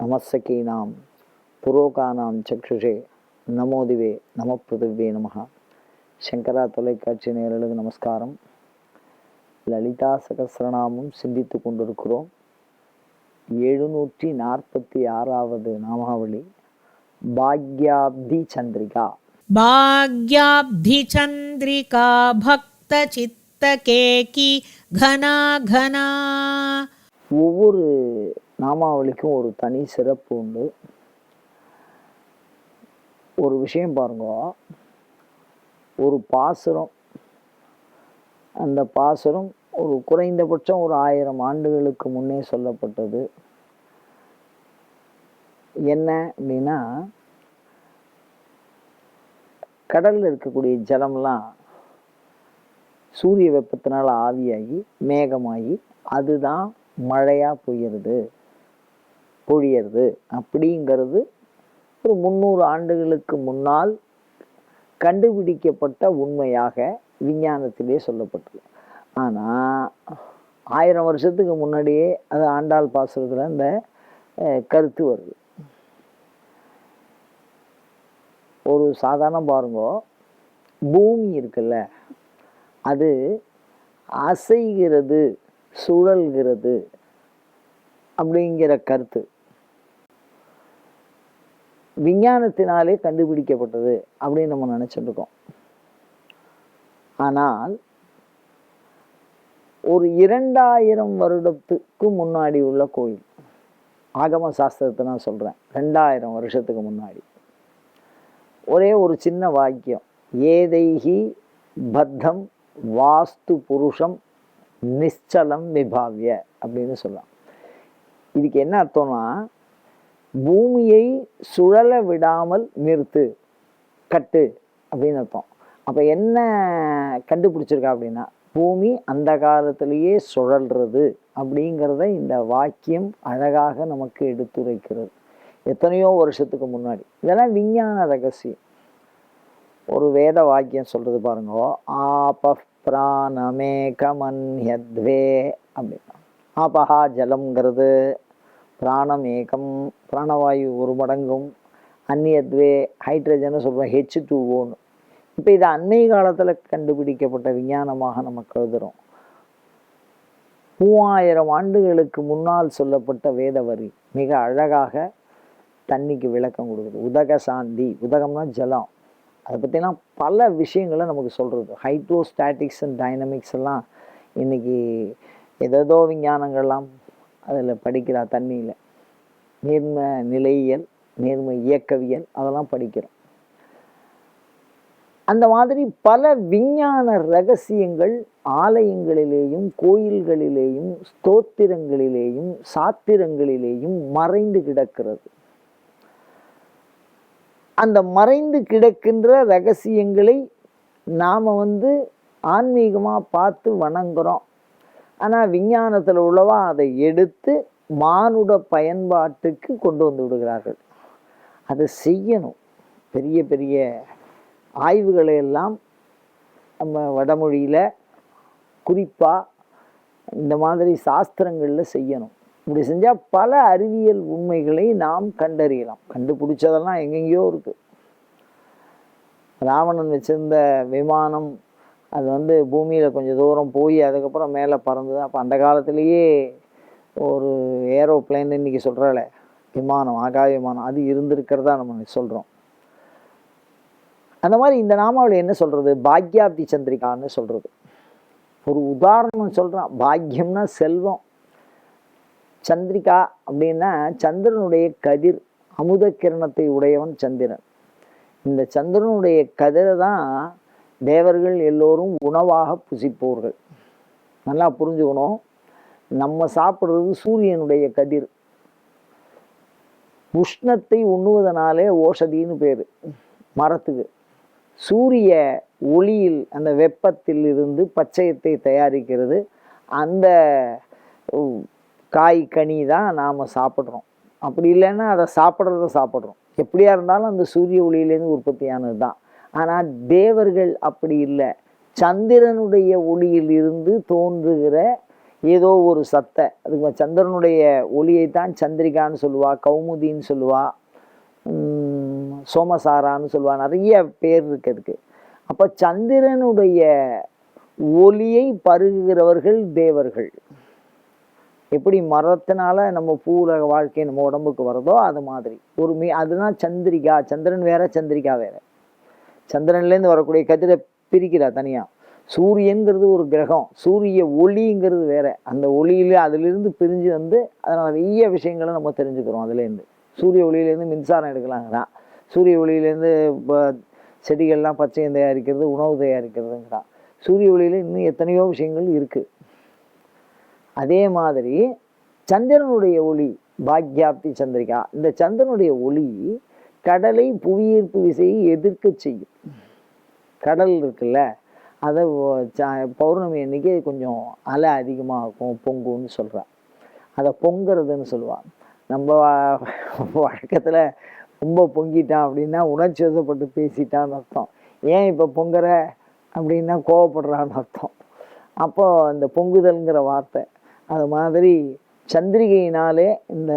நமசகீனாம் புரோகானாம் சக்ஷுஷே. நமோதிவே நம பிருத்திவே நமகா சங்கரா தொலைக்காட்சி நேரலுக்கு நமஸ்காரம். லலிதா சகசிரநாமம் சிந்தித்து கொண்டிருக்கிறோம். எழுநூற்றி நாற்பத்தி ஆறாவது நாமாவளி. பாக்யாப்தி சந்திரிகா. பாக்யாப்தி சந்திரிகா பக்த சித்த கேகி கனா கனா. ஒவ்வொரு நாமாவளிக்கும் ஒரு தனி சிறப்பு உண்டு. ஒரு விஷயம் பாருங்க. ஒரு பாசுரம். அந்த பாசுரம் ஒரு குறைந்தபட்சம் ஒரு ஆயிரம் ஆண்டுகளுக்கு முன்னே சொல்லப்பட்டது. என்ன அப்படின்னா கடல்ல இருக்கக்கூடிய ஜலம்லாம் சூரிய வெப்பத்தினால ஆவியாகி மேகமாகி அதுதான் மழையா பொய்யறது பொழியறது அப்படிங்கிறது ஒரு முந்நூறு ஆண்டுகளுக்கு முன்னால் கண்டுபிடிக்கப்பட்ட உண்மையாக விஞ்ஞானத்திலே சொல்லப்பட்டது. ஆனால் ஆயிரம் வருஷத்துக்கு முன்னாடியே அது ஆண்டாள் பாசுரத்தில் அந்த கருத்து வருது. ஒரு சாதாரண பாருங்க பூமி இருக்குல்ல அது அசைகிறது சுழல்கிறது அப்படிங்கிற கருத்து. விஞ்ஞானத்தினாலே கண்டுபிடிக்கப்பட்டது அப்படின்னு நம்ம நினச்சிட்ருக்கோம் ஆனால் ஒரு இரண்டாயிரம் வருடத்துக்கு முன்னாடி உள்ள கோயில் ஆகம சாஸ்திரத்தை நான் சொல்கிறேன் ரெண்டாயிரம் வருஷத்துக்கு முன்னாடி. ஒரே ஒரு சின்ன வாக்கியம் ஏதைஹி பத்தம் வாஸ்து புருஷம் நிச்சலம் விபாவிய அப்படின்னு சொல்லலாம். இதுக்கு என்ன அர்த்தம்னா பூமியை சுழல விடாமல் நிறுத்து கட்டு அப்படின்னு அர்த்தம். அப்போ என்ன கண்டுபிடிச்சிருக்கா அப்படின்னா பூமி அந்த காலத்திலேயே சுழல்றது அப்படிங்கிறத இந்த வாக்கியம் அழகாக நமக்கு எடுத்துரைக்கிறது. எத்தனையோ வருஷத்துக்கு முன்னாடி. இதெல்லாம் விஞ்ஞான ரகசியம். ஒரு வேத வாக்கியம் சொல்றது பாருங்க. ஆப பிராணமேகமன்யத்வே அப்படின்னா. ஆபஹா ஜலம்ங்கிறது பிராணம் ஏகம் பிராணவாயு ஒரு மடங்கும் அந்நியத்வே ஹைட்ரஜனை சொல்கிறோம் ஹெச் டூ ஓன்னு இப்போ இது அன்னை காலத்தில் கண்டுபிடிக்கப்பட்ட விஞ்ஞானமாக நம்ம கருதுகிறோம் மூவாயிரம் ஆண்டுகளுக்கு முன்னால் சொல்லப்பட்ட வேத வரி மிக அழகாக தண்ணிக்கு விளக்கம் கொடுக்குது. உதக சாந்தி. உதகம்னா ஜலம். அதை பற்றிலாம் பல விஷயங்களை நமக்கு சொல்கிறது ஹைட்ரோஸ்டாட்டிக்ஸ் அண்ட் டைனமிக்ஸ் எல்லாம் இன்னைக்கு ஏதேதோ விஞ்ஞானங்கள்லாம் அதில் படிக்கிறா தண்ணியில். நீர்ம நிலையியல் நேர்ம இயக்கவியல் அதெல்லாம் படிக்கிறோம் அந்த மாதிரி பல விஞ்ஞான ரகசியங்கள் ஆலயங்களிலேயும் கோயில்களிலேயும் ஸ்தோத்திரங்களிலேயும் சாத்திரங்களிலேயும் மறைந்து கிடக்கிறது. அந்த மறைந்து கிடக்கின்ற ரகசியங்களை நாம் வந்து ஆன்மீகமாக பார்த்து வணங்குறோம். ஆனால் விஞ்ஞானத்தில் உள்ளவா அதை எடுத்து மானுட பயன்பாட்டுக்கு கொண்டு வந்து விடுகிறார்கள். அதை செய்யணும். பெரிய பெரிய ஆய்வுகளை எல்லாம் நம்ம வடமொழியில் குறிப்பாக இந்த மாதிரி சாஸ்திரங்களில் செய்யணும். இப்படி செஞ்சால் பல அறிவியல் உண்மைகளை நாம் கண்டறியலாம். கண்டுபிடிச்சதெல்லாம் எங்கெங்கேயோ இருக்குது ராவணன் வச்சிருந்த விமானம் அது வந்து பூமியில் கொஞ்சம் தூரம் போய் அதுக்கப்புறம் மேலே பறந்தது. அப்போ அந்த காலத்துலேயே ஒரு ஏரோப்ளேன் இன்னைக்கு சொல்கிறால விமானம் ஆகாய விமானம் அது இருந்திருக்கிறதா நம்ம சொல்கிறோம் அந்த மாதிரி இந்த நாமாவில் என்ன சொல்கிறது பாக்யாப்தி சந்திரிகான்னு சொல்கிறது ஒரு உதாரணம் சொல்கிறான் பாக்யம்னா செல்வம். சந்திரிகா அப்படின்னா சந்திரனுடைய கதிர் அமுத கிரணத்தை உடையவன் சந்திரன். இந்த சந்திரனுடைய கதிரை தான் தேவர்கள் எல்லோரும் உணவாக புசிப்போர்கள். நல்லா புரிஞ்சுக்கணும். நம்ம சாப்பிட்றது சூரியனுடைய கதிர். உஷ்ணத்தை உண்ணுவதனாலே ஓஷதின்னு பேர். மரத்துக்கு. சூரிய ஒளியில் அந்த வெப்பத்தில் இருந்து பச்சையத்தை தயாரிக்கிறது. அந்த காய் கனி தான் நாம் சாப்பிட்றோம். அப்படி இல்லைன்னா அதை சாப்பிட்றத சாப்பிட்றோம். எப்படியா இருந்தாலும் அந்த சூரிய ஒளியிலேருந்து உற்பத்தியானது தான் ஆனால் தேவர்கள் அப்படி இல்லை. சந்திரனுடைய ஒளியில் இருந்து தோன்றுகிற ஏதோ ஒரு சத்தை அதுக்கு சந்திரனுடைய ஒளியை தான் சந்திரிகான்னு சொல்லுவா கௌமுதின்னு சொல்லுவா சோமசாரான்னு சொல்லுவா நிறைய பேர் இருக்கு அதுக்கு. அப்போ சந்திரனுடைய ஒளியை பருகுகிறவர்கள் தேவர்கள். எப்படி மரத்தினால நம்ம பூலக வாழ்க்கை நம்ம உடம்புக்கு வருதோ அது மாதிரி. ஒரு மீ அதுதான் சந்திரிகா சந்திரன் வேற சந்திரிகா வேற. சந்திரன்லேருந்து வரக்கூடிய கதிரை பிரிக்கிறா தனியாக சூரியன்கிறது ஒரு கிரகம். சூரிய ஒளிங்கிறது வேற. அந்த ஒளியில அதிலிருந்து பிரிஞ்சு வந்து அதனால் நிறைய விஷயங்களை நம்ம தெரிஞ்சுக்கிறோம் அதுலேருந்து. சூரிய ஒளியிலேருந்து மின்சாரம் எடுக்கலாங்கிறான் சூரிய ஒளியிலேருந்து இப்போ செடிகள்லாம் பச்சையம் தயாரிக்கிறது உணவு தயாரிக்கிறதுங்கிறான் சூரிய ஒளியில இன்னும் எத்தனையோ விஷயங்கள் இருக்குது அதே மாதிரி சந்திரனுடைய ஒளி பாக்யாப்தி சந்திரிகா. இந்த சந்திரனுடைய ஒளி கடலை புவியீர்ப்பு விசையை எதிர்க்க செய்யும். கடல் இருக்குல்ல அதை பௌர்ணமி அன்னைக்கு கொஞ்சம் அலை அதிகமாகும் பொங்குன்னு சொல்கிறான் அதை பொங்குறதுன்னு சொல்லுவாள் நம்ம வழக்கத்தில் ரொம்ப பொங்கிட்டான் அப்படின்னா உணர்ச்சி வசப்பட்டு பேசிட்டான்னு அர்த்தம். ஏன் இப்போ பொங்குற அப்படின்னா கோவப்படுறான்னு அர்த்தம். அப்போ அந்த பொங்குதல்ங்கிற வார்த்தை அது மாதிரி சந்திரிகையினாலே இந்த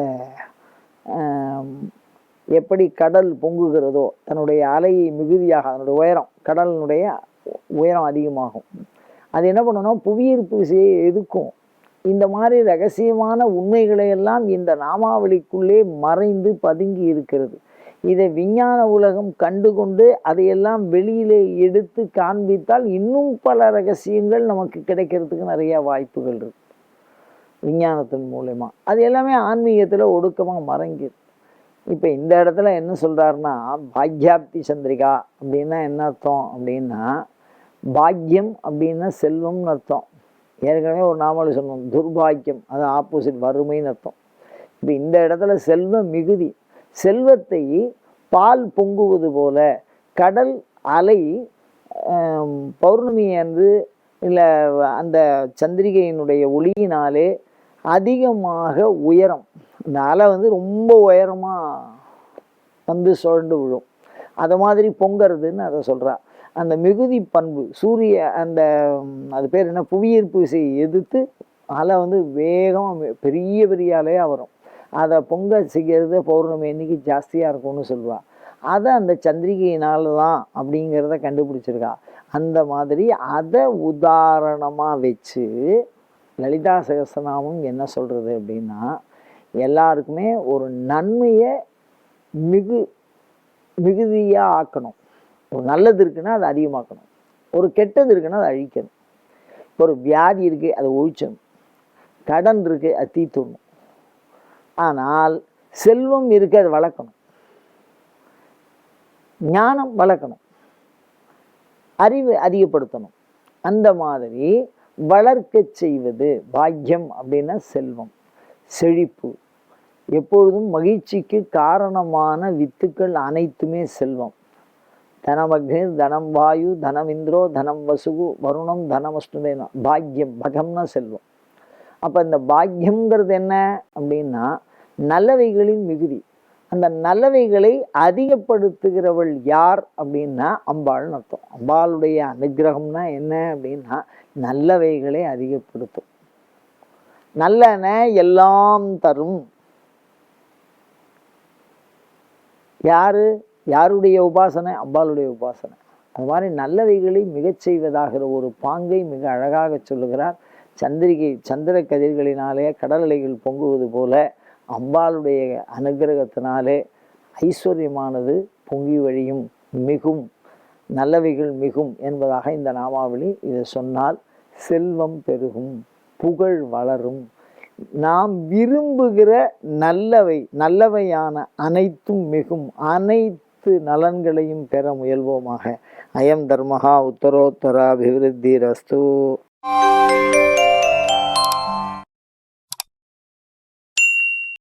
எப்படி கடல் பொங்குகிறதோ தன்னுடைய அலையை மிகுதியாக அதனுடைய உயரம் கடலினுடைய உயரம் அதிகமாகும். அது என்ன பண்ணணும்? புவியீர்ப்பு விசையை எதுக்கும் இந்த மாதிரி ரகசியமான உண்மைகளை எல்லாம் இந்த நாமாவளிக்குள்ளே மறைந்து பதுங்கி இருக்கிறது. இதை விஞ்ஞான உலகம் கண்டுகொண்டு அதையெல்லாம் வெளியிலே எடுத்து காண்பித்தால் இன்னும் பல ரகசியங்கள் நமக்கு கிடைக்கிறதுக்கு நிறைய வாய்ப்புகள் இருக்கு. விஞ்ஞானத்தின் மூலயமா. அது எல்லாமே ஆன்மீகத்தில் ஒடுக்கமாக மறைஞ்சிருக்கு. இப்போ இந்த இடத்துல என்ன சொல்கிறாருன்னா பாக்யாப்தி சந்திரிகா அப்படின்னா என்ன அர்த்தம் அப்படின்னா பாக்யம் அப்படின்னா செல்வம்னு அர்த்தம். ஏற்கனவே ஒரு நாமாவளி சொன்னோம் துர்பாக்கியம் அது ஆப்போசிட் வறுமைன்னு அர்த்தம். இப்போ இந்த இடத்துல செல்வம் மிகுதி செல்வத்தை பால் பொங்குவது போல கடல் அலை பௌர்ணமி அன்று இல்லை அந்த சந்திரிகையினுடைய ஒளியினாலே அதிகமாக உயரம். அந்த அலை வந்து ரொம்ப உயரமாக வந்து சுழண்டு விழும். அது மாதிரி பொங்கறதுன்னு அதை சொல்கிறா அந்த மிகுதி பண்பு சூரிய அந்த அது பேர் என்ன? புவியீர்ப்பு விசையை எதிர்த்து அலை வந்து வேகமாக பெரிய பெரிய அலையாக வரும். அதை பொங்க செய்கிறது பௌர்ணமி அன்னைக்கு ஜாஸ்தியாக இருக்கும்னு சொல்லுவாள் அதை அந்த சந்திரிகையினால தான் அப்படிங்கிறத கண்டுபிடிச்சிருக்கா. அந்த மாதிரி அதை உதாரணமாக வச்சு லலிதா சகசநாமம் என்ன சொல்கிறது அப்படின்னா எல்லாருக்குமே ஒரு நன்மையை மிகு மிகுதியாக ஆக்கணும். ஒரு நல்லது இருக்குன்னா அதை அதிகமாக்கணும். ஒரு கெட்டது இருக்குன்னா அதை அழிக்கணும். ஒரு வியாதி இருக்குது அதை ஒழிச்சணும் கடன் இருக்குது அது தீர்த்துடணும் ஆனால் செல்வம் இருக்கு அதை வளர்க்கணும். ஞானம் வளர்க்கணும். அறிவு அதிகப்படுத்தணும். அந்த மாதிரி வளர்க்க செய்வது பாக்கியம் அப்படின்னா செல்வம். செழிப்பு. எப்பொழுதும் மகிழ்ச்சிக்கு காரணமான வித்துக்கள் அனைத்துமே செல்வம். தனமக்னி தனம் வாயு தனம் இந்திரோ தனம் வசுகு வருணம் தனமஸ்னுதேனா பாக்கியம் பகம்னா செல்வம். அப்போ இந்த பாக்கியம்ங்கிறது என்ன அப்படின்னா நல்லவைகளின் மிகுதி. அந்த நல்லவைகளை அதிகப்படுத்துகிறவள் யார் அப்படின்னா அம்பாள்னு அர்த்தம். அம்பாளுடைய அனுகிரகம்னா என்ன அப்படின்னா நல்லவைகளை அதிகப்படுத்தும். நல்லன எல்லாம் தரும். யார்? யாருடைய உபாசனை? அம்பாளுடைய உபாசனை. அது மாதிரி நல்லவைகளை மிகச் செய்வதாகிற ஒரு பாங்கை மிக அழகாக சொல்லுகிறார். சந்திரிகை சந்திர கதிர்களினாலே கடல் அலைகள் பொங்குவது போல அம்பாளுடைய அனுகிரகத்தினாலே ஐஸ்வர்யமானது பொங்கி வழியும். மிகும். நல்லவைகள் மிகும் என்பதாக இந்த நாமாவளி இதை சொன்னால் செல்வம் பெருகும் புகழ் வளரும். நாம் விரும்புகிற நல்லவை நல்லவையான அனைத்தும் மிகும். அனைத்து நலன்களையும் பெற முயல்வோமாக. அயம் தர்மஹா உத்தரோத்தராபிவிருத்தி ரஸ்து